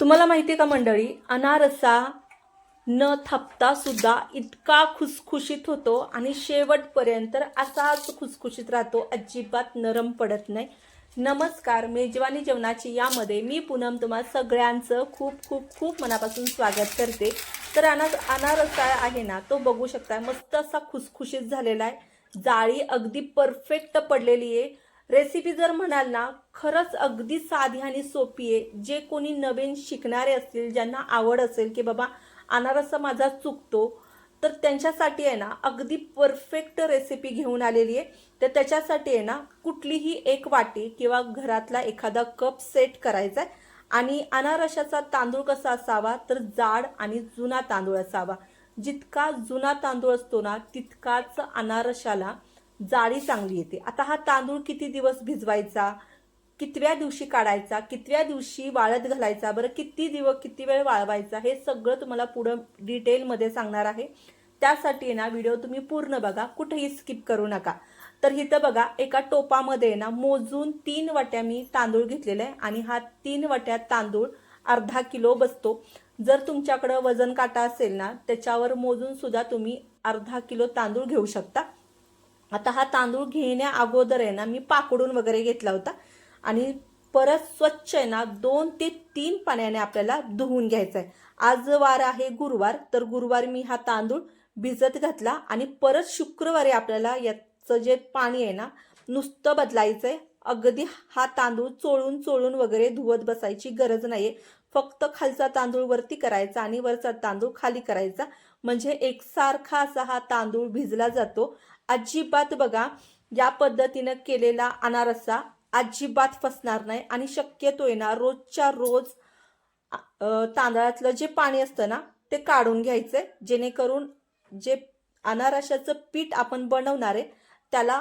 तुम्हाला माहिती आहे का मंडळी? अनारसा न थापता सुद्धा इतका खुसखुशीत होतो आणि शेवटपर्यंत असाच खुसखुशीत राहतो. अजिबात नरम पडत नाही. नमस्कार मेजवानी जेवणाची यामध्ये मी पूनम तुम्हा सगळ्यांचं खूप खूप खूप मनापासून स्वागत करते. तर अना अनारसा आहे ना तो बघू शकता मस्त असा खुसखुशीत झालेला आहे. जाळी अगदी परफेक्ट पडलेली आहे. रेसिपी जर म्हणाल ना खरंच अगदी साधी आणि सोपी आहे. जे कोणी नवीन शिकणारे असतील ज्यांना आवड असेल की बाबा अनारसा माझा चुकतो तर त्यांच्यासाठी आहे ना अगदी परफेक्ट रेसिपी घेऊन आलेली आहे. तर त्याच्यासाठी आहे ना कुठलीही एक वाटी किंवा घरातला एखादा कप सेट करायचा आहे. आणि अनारशाचा तांदूळ कसा असावा तर जाड आणि जुना तांदूळ असावा. जितका जुना तांदूळ असतो ना तितकाच अनारशाला जाळी चांगली येते. आता हा तांदूळ किती दिवस भिजवायचा? कितव्या दिवशी काढायचा? कितव्या दिवशी वाळत घालायचा? बरं किती दिवस किती वेळ वाळवायचा? हे सगळं तुम्हाला पुढं डिटेलमध्ये सांगणार आहे. त्यासाठी ना व्हिडिओ तुम्ही पूर्ण बघा. कुठेही स्किप करू नका. तर इथं बघा एका टोपामध्ये ना मोजून तीन वाट्या मी तांदूळ घेतलेला आहे आणि हा तीन वाट्या तांदूळ अर्धा किलो बसतो. जर तुमच्याकडं वजन काटा असेल ना त्याच्यावर मोजून सुद्धा तुम्ही अर्धा किलो तांदूळ घेऊ शकता. आता हा तांदूळ घेण्या अगोदर आहे ना मी पाकडून वगैरे घेतला होता. आणि परत स्वच्छ आहे ना दोन ते तीन पाण्याने आपल्याला धुवून घ्यायचं आहे. आज वार आहे गुरुवार तर गुरुवारी मी हा तांदूळ भिजत घातला आणि परत शुक्रवारी आपल्याला याचं जे पाणी आहे ना नुसतं बदलायचं आहे. अगदी हा तांदूळ चोळून चोळून वगैरे धुवत बसायची गरज नाहीये. फक्त खालचा तांदूळ वरती करायचा आणि वरचा तांदूळ खाली करायचा. म्हणजे एकसारखा असा हा तांदूळ भिजला जातो. अजिबात बघा या पद्धतीनं केलेला अनारसा अजिबात फसणार नाही आणि शक्यतो आहे ना रोजच्या रोज तांदळातलं जे पाणी असतं ना ते काढून घ्यायचं जेणेकरून जे अनारशाचं पीठ आपण बनवणार आहे त्याला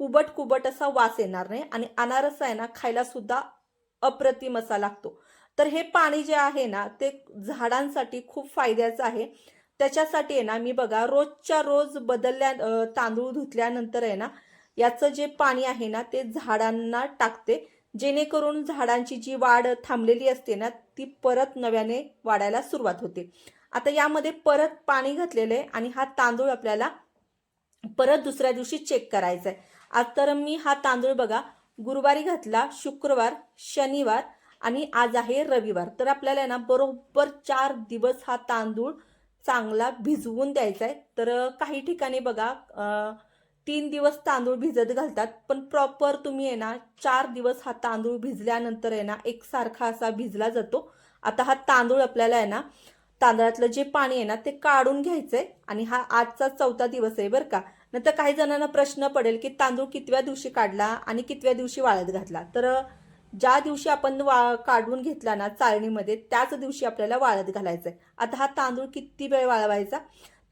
कुबट कुबट असा वास येणार नाही आणि अनारसा आहे ना खायला सुद्धा अप्रतिम असा लागतो. तर हे पाणी जे आहे ना ते झाडांसाठी खूप फायद्याचं आहे. त्याच्यासाठी आहे ना मी बघा रोजच्या रोज बदलल्या तांदूळ धुतल्यानंतर आहे ना याचं जे पाणी आहे ना ते झाडांना टाकते. जेणेकरून झाडांची जी वाढ थांबलेली असते ना ती परत नव्याने वाढायला सुरुवात होते. आता यामध्ये परत पाणी घातलेलं आहे आणि हा तांदूळ आपल्याला परत दुसऱ्या दिवशी चेक करायचा आहे आज तर मी हा तांदूळ बघा गुरुवारी घातला शुक्रवार शनिवार आणि आज आहे रविवार. तर आपल्याला आहे ना बरोबर चार दिवस हा तांदूळ चांगला भिजवून द्यायचा आहे तर काही ठिकाणी बघा तीन दिवस तांदूळ भिजत घालतात. पण प्रॉपर तुम्ही आहे ना चार दिवस हा तांदूळ भिजल्यानंतर आहे ना एकसारखा असा भिजला जातो. आता हा तांदूळ आपल्याला आहे ना तांदळातलं जे पाणी आहे ना ते काढून घ्यायचंय. आणि हा आजचा चौथा दिवस आहे बरं का. नंतर काही जणांना प्रश्न पडेल की तांदूळ कितव्या दिवशी काढला आणि कितव्या दिवशी वाळत घातला. तर ज्या दिवशी आपण वा काढून घेतला ना चाळणीमध्ये त्याच दिवशी आपल्याला वाळत घालायचंय. आता हा तांदूळ किती वेळ वाळवायचा?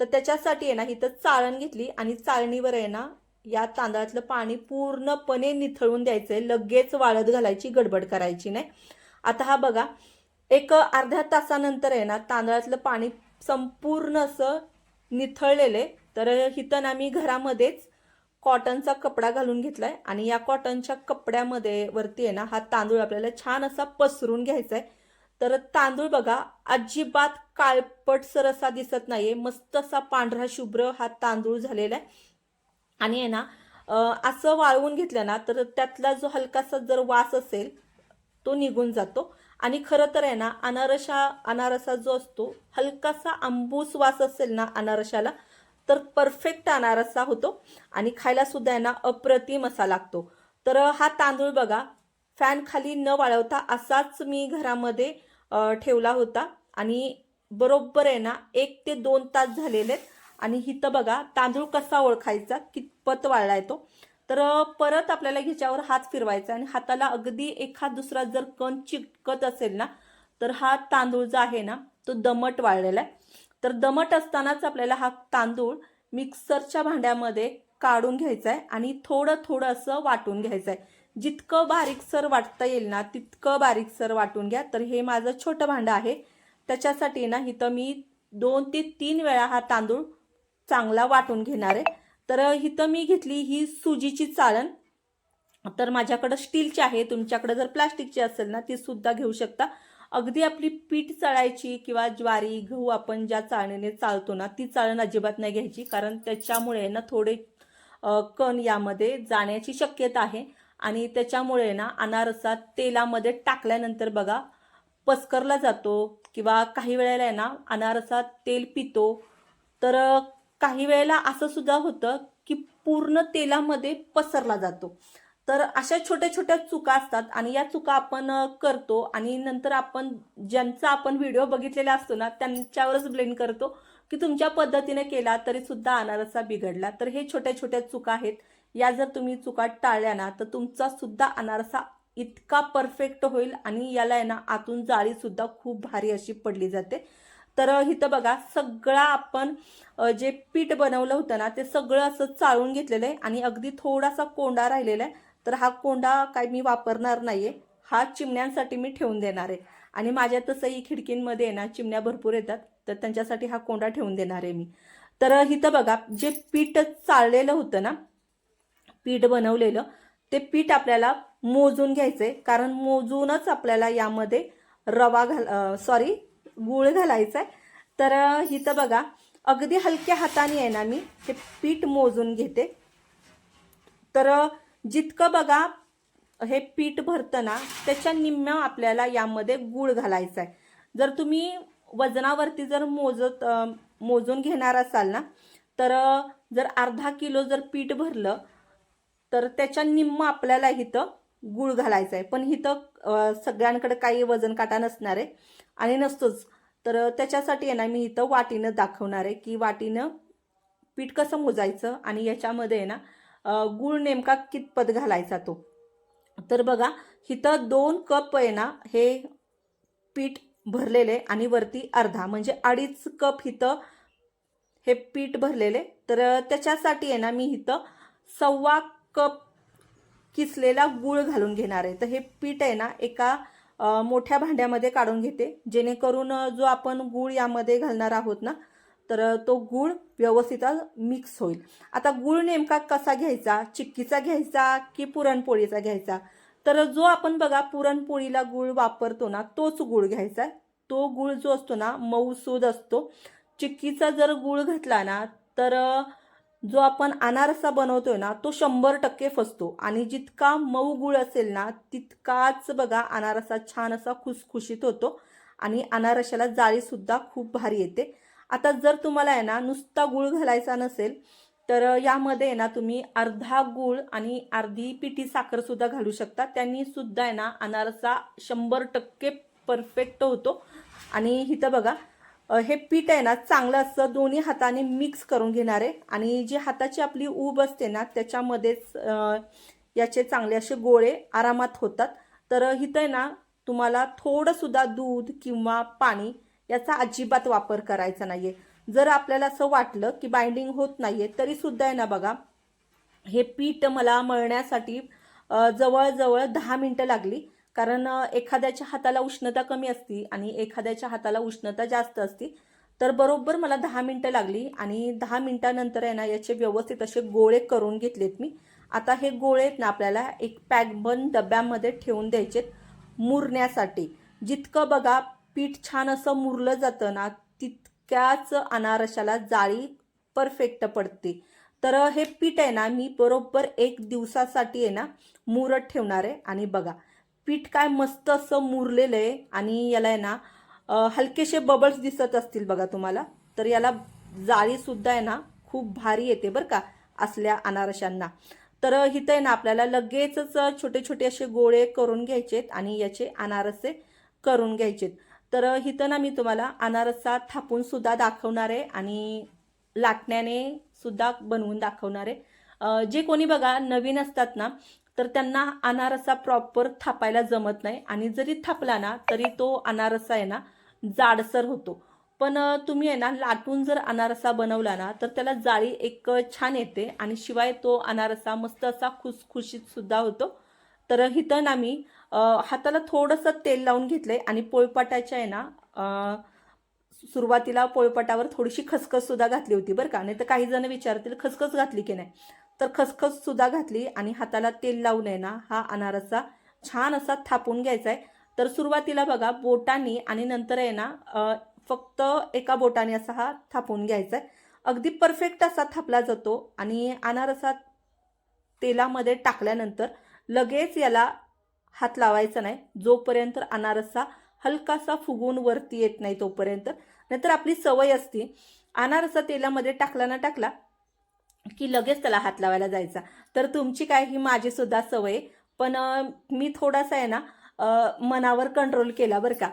तर त्याच्यासाठी आहे ना इथं चाळण घेतली आणि चाळणीवर आहे ना या तांदळातलं पाणी पूर्णपणे निथळून द्यायचं आहे लगेच वाळत घालायची गडबड करायची नाही. आता हा बघा एक अर्ध्या तासानंतर आहे ना तांदळातलं पाणी संपूर्ण असं निथळलेलं आहे. तर इथं ना मी घरामध्येच कॉटनचा कपडा घालून घेतलाय आणि या कॉटनच्या कपड्यामध्ये वरती आहे ना हा तांदूळ आपल्याला छान असा पसरून घ्यायचा आहे तर तांदूळ बघा अजिबात काळपटसर असा दिसत नाहीये. मस्त असा पांढरा शुभ्र हा तांदूळ झालेला आहे आणि आहे ना असं वाळवून घेतलं ना तर त्यातला जो हलकासा जर वास असेल तो निघून जातो. आणि खरं तर आहे ना अनारसा अनारसा जो असतो हलकासा आंबूस वास असेल ना अनारशाला तर परफेक्ट अनारसा होतो. आणि खायला सुद्धा आहे ना अप्रतिम असा लागतो. तर हा तांदूळ बघा फॅन खाली न वाळवता असाच मी घरामध्ये ठेवला होता. आणि बरोबर आहे ना एक ते दोन तास झालेले आहेत. आणि इथं बघा तांदूळ कसा ओळखायचा कितपत वाळला तो. तर परत आपल्याला ह्याच्यावर हात फिरवायचा आणि हाताला अगदी एखाद दुसरा जर कण चिटकत असेल ना तर हा तांदूळ जो आहे ना तो दमट वाळलेला आहे. तर दमट असतानाच आपल्याला हा तांदूळ मिक्सरच्या भांड्यामध्ये काढून घ्यायचा आहे आणि थोडं थोडं असं वाटून घ्यायचं आहे जितकं बारीकसर वाटता येईल ना तितकं बारीकसर वाटून घ्या. तर हे माझं छोटं भांडं आहे. त्याच्यासाठी ना इथं मी दोन ते तीन वेळा हा तांदूळ चांगला वाटून घेणार. आहे तर इथं मी घेतली ही सुजीची चाळण. तर माझ्याकडं स्टीलची आहे. तुमच्याकडे जर प्लास्टिकची असेल ना ती सुद्धा घेऊ शकता. अगदी आपली पीठ चाळायची किंवा ज्वारी गहू आपण ज्या चाळणीने चालतो ना ती चाळण अजिबात नाही घ्यायची कारण त्याच्यामुळे ना थोडे कण यामध्ये जाण्याची शक्यता आहे. आणि त्याच्यामुळे ना अनारसा तेलामध्ये टाकल्यानंतर बघा पस्करला जातो किंवा काही वेळेला आहे ना अनारसा तेल पितो. तर काही वेळेला असं सुद्धा होतं की पूर्ण तेलामध्ये पसरला जातो. तर अशा छोट्या छोट्या चुका असतात आणि या चुका आपण करतो आणि नंतर आपण ज्यांचा आपण व्हिडिओ बघितलेला असतो ना त्यांच्यावरच ब्लेम करतो की तुमच्या पद्धतीने केला तरी सुद्धा अनारसा बिघडला. तर हे छोट्या छोट्या चुका आहेत. या जर तुम्ही चुका टाळल्या ना तर तुमचा सुद्धा अनारसा इतका परफेक्ट होईल आणि याला आहे ना आतून जाळी सुद्धा खूप भारी अशी पडली जाते. तर इथं बघा सगळा आपण जे पीठ बनवलं होतं ना ते सगळं असं चाळून घेतलेलं आहे आणि अगदी थोडासा कोंडा राहिलेला आहे. तर हा कोंडा काय मी वापरणार नाही आहे हा चिमण्यांसाठी मी ठेवून देणार आहे. आणि माझ्या तसंही खिडकींमध्ये आहे ना चिमण्या भरपूर येतात. तर त्यांच्यासाठी हा कोंडा ठेवून देणार आहे मी. तर इथं बघा जे पीठ चाळलेलं होतं ना पीठ बनवलेलं ते पीठ आपल्याला मोजून घ्यायचंय. कारण मोजूनच आपल्याला यामध्ये रवा घाल सॉरी गूळ घालायचा आहे तर इथं बघा अगदी हलक्या हाताने आहे ना मी ते पीठ मोजून घेते. तर जितकं बघा हे पीठ भरतं ना त्याच्या निम्म्या आपल्याला यामध्ये गूळ घालायचा आहे. जर तुम्ही वजनावरती जर मोजत मोजून घेणार असाल ना तर जर अर्धा किलो जर पीठ भरलं तर त्याच्या निम्म आपल्याला इथं गूळ घालायचा आहे. पण इथं सगळ्यांकडे काही वजन काटा नसणार आहे. आणि नसतोच. तर त्याच्यासाठी आहे ना मी इथं वाटीनं दाखवणार आहे की वाटीनं पीठ कसं मोजायचं आणि याच्यामध्ये आहे ना गूळ नेमका कितपत घालायचा तो? तर बघा इथं दोन कप आहे ना हे पीठ भरलेले आणि वरती अर्धा म्हणजे अडीच कप इथं हे पीठ भरलेले. तर त्याच्यासाठी आहे ना मी इथं सव्वा कप किसलेला गूळ घालून घेणार आहे. तर हे पीठ आहे ना एका मोठ्या भांड्यामध्ये काढून घेते. जेणेकरून जो आपण गूळ यामध्ये घालणार आहोत ना तर तो गूळ व्यवस्थित मिक्स होईल. आता गूळ नेमका कसा घ्यायचा? चिक्कीचा घ्यायचा की पुरणपोळीचा घ्यायचा? तर जो आपण बघा पुरणपोळीला गूळ वापरतो ना तोच गूळ घ्यायचा तो गूळ जो असतो ना मऊसूद असतो. चिक्कीचा जर गूळ घातला ना तर जो आपण अनारसा बनवतोय ना तो शंभर टक्के फसतो. आणि जितका मऊ गुळ असेल ना तितकाच बघा अनारसा छान असा खुसखुशीत होतो. आणि अनारशाला जाळीसुद्धा खूप भारी येते. आता जर तुम्हाला आहे ना नुसता गुळ घालायचा नसेल तर यामध्ये आहे ना तुम्ही अर्धा गुळ आणि अर्धी पिठी साखर सुद्धा घालू शकता. त्यांनी सुद्धा आहे ना अनारसा शंभर टक्के परफेक्ट होतो. आणि इथं बघा हे पीठ आहे ना चांगलं असं दोन्ही हाताने मिक्स करून घेणार आहे. आणि जी हाताची आपली ऊब असते ना त्याच्यामध्येच याचे चांगले असे गोळे आरामात होतात. तर इथं आहे ना तुम्हाला थोडंसुद्धा दूध किंवा पाणी याचा अजिबात वापर करायचा नाहीये. जर आपल्याला असं वाटलं की बाइंडिंग होत नाहीये तरी सुद्धा आहे ना बघा हे पीठ मला मळण्यासाठी जवळजवळ दहा मिनटं लागली. कारण एखाद्याच्या हाताला उष्णता कमी असती आणि एखाद्याच्या हाताला उष्णता जास्त असती तर बरोबर मला दहा मिनटं लागली आणि दहा मिनटानंतर आहे ना याचे व्यवस्थित असे गोळे करून घेतलेत मी. आता हे गोळे आहेत ना आपल्याला एक पॅकबन डब्यामध्ये ठेवून द्यायचेत मुरण्यासाठी. जितकं बघा पीठ छान असं मुरलं जातं ना तितक्याच अनारशाला जाळी परफेक्ट पडते. तर हे पीठ आहे ना मी बरोबर एक दिवसासाठी आहे ना मुरत ठेवणार आहे. आणि बघा पीठ काय मस्त असं मुरलेलं आहे आणि याला आहे ना हलकेसे बबल्स दिसत असतील बघा तुम्हाला. तर याला जाळीसुद्धा आहे ना खूप भारी येते बरं का असल्या अनारशांना. तर इथं आहे ना आपल्याला लगेचच छोटे छोटे असे गोळे करून घ्यायचेत आणि याचे अनारसे करून घ्यायचेत. तर इथं ना मी तुम्हाला अनारसा थापून सुद्धा दाखवणार आहे आणि लाटण्याने सुद्धा बनवून दाखवणार आहे. जे कोणी बघा नवीन असतात ना तर त्यांना अनारसा प्रॉपर थापायला जमत नाही आणि जरी थापला ना तरी तो अनारसा आहे ना जाडसर होतो. पण तुम्ही आहे ना लाटून जर अनारसा बनवला ना तर त्याला जाळी एक छान येते आणि शिवाय तो अनारसा मस्त असा खुसखुशीत सुद्धा होतो. तर इथं ना मी हाताला थोडंसं तेल लावून घेतलंय आणि पोळपाटाच्या आहे ना सुरुवातीला पोळपाटावर थोडीशी खसखस सुद्धा घातली होती बरं का. नाही तर काही जण विचारतील खसखस घातली की नाही? तर खसखस सुद्धा घातली आणि हाताला तेल लावून आहे ना हा अनारसा छान असा थापून घ्यायचा आहे तर सुरुवातीला बघा बोटाने आणि नंतर आहे ना फक्त एका बोटाने असा हा थापून घ्यायचा आहे अगदी परफेक्ट असा थापला जातो आणि अनारसा तेलामध्ये टाकल्यानंतर लगेच याला हात लावायचा नाही. जोपर्यंत अनारसा हलकासा फुगून वरती येत नाही तोपर्यंत. नाहीतर आपली सवय असते. अनारसा तेलामध्ये टाकला ना टाकला की लगेच त्याला हात लावायला जायचा. तर तुमची काय ही माझी सुद्धा सवय. आहे. पण मी थोडासा आहे ना मनावर कंट्रोल केला बरं का.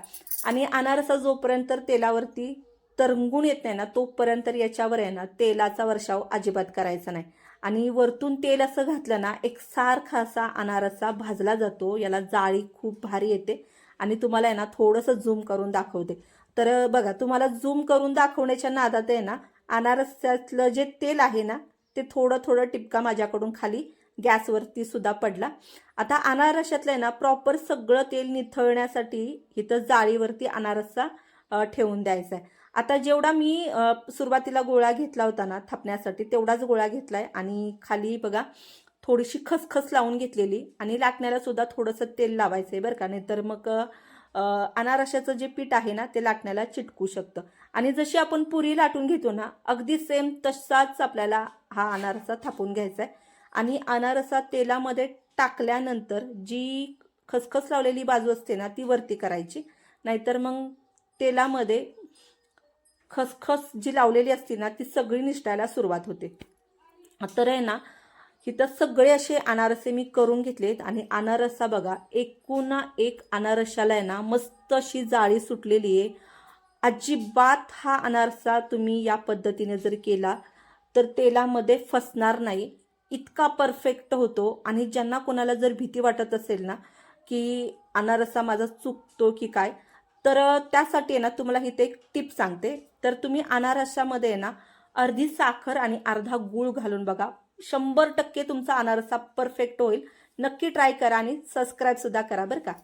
आणि अनारसा जोपर्यंत तेलावरती तरंगून येत नाही ना तोपर्यंत याच्यावर आहे ना तेलाचा वर्षाव अजिबात करायचा नाही. आणि वरतून तेल असं घातलं ना एक सारखा असा अनारसा भाजला जातो. याला जाळी खूप भारी येते. आणि तुम्हाला आहे ना थोडंसं झूम करून दाखवते. तर बघा तुम्हाला झूम करून दाखवण्याच्या नादात आहे ना अनारसातलं जे तेल आहे ना ते थोडं थोडं टिपका माझ्याकडून खाली गॅसवरती सुद्धा पडला. आता अनारशातलं आहे ना प्रॉपर सगळं तेल निथळण्यासाठी इथं जाळीवरती अनारसा ठेवून द्यायचा आहे. आता जेवढा मी सुरुवातीला गोळा घेतला होता ना थापण्यासाठी तेवढाच गोळा घेतला आहे आणि खाली बघा थोडीशी खसखस लावून घेतलेली आणि लाटण्याला सुद्धा थोडंसं तेल लावायचं आहे बरं का. नाहीतर मग अनारशाचं जे पीठ आहे ना ते लाटण्याला चिटकू शकतं. आणि जशी आपण पुरी लाटून घेतो ना अगदी सेम तसाच आपल्याला हा अनारसा थापून घ्यायचा आहे आणि अनारसा तेलामध्ये टाकल्यानंतर जी खसखस लावलेली बाजू असते ना ती वरती करायची. नाहीतर मग तेलामध्ये खसखस जी लावलेली असते ना ती सगळी निष्ठायला सुरुवात होते. तर आहे ना इथं सगळे असे अनारसे मी करून घेतलेत आणि अनारसा बघा एकूण एक अनारशाला आहे ना मस्त अशी जाळी सुटलेली आहे. अजिबात हा अनारसा तुम्ही या पद्धतीने जर केला तर तेलामध्ये फसणार नाही. इतका परफेक्ट होतो आणि ज्यांना कोणाला जर भीती वाटत असेल ना की अनारसा माझा चुकतो की काय तर त्यासाठी आहे ना तुम्हाला इथे एक टिप सांगते. तर तुम्ही अनारसामध्ये आहे ना अर्धी साखर आणि अर्धा गूळ घालून बघा. शंभर टक्के तुमचा अनारसा परफेक्ट होईल. नक्की ट्राय करा आणि सबस्क्राईबसुद्धा करा बरं का.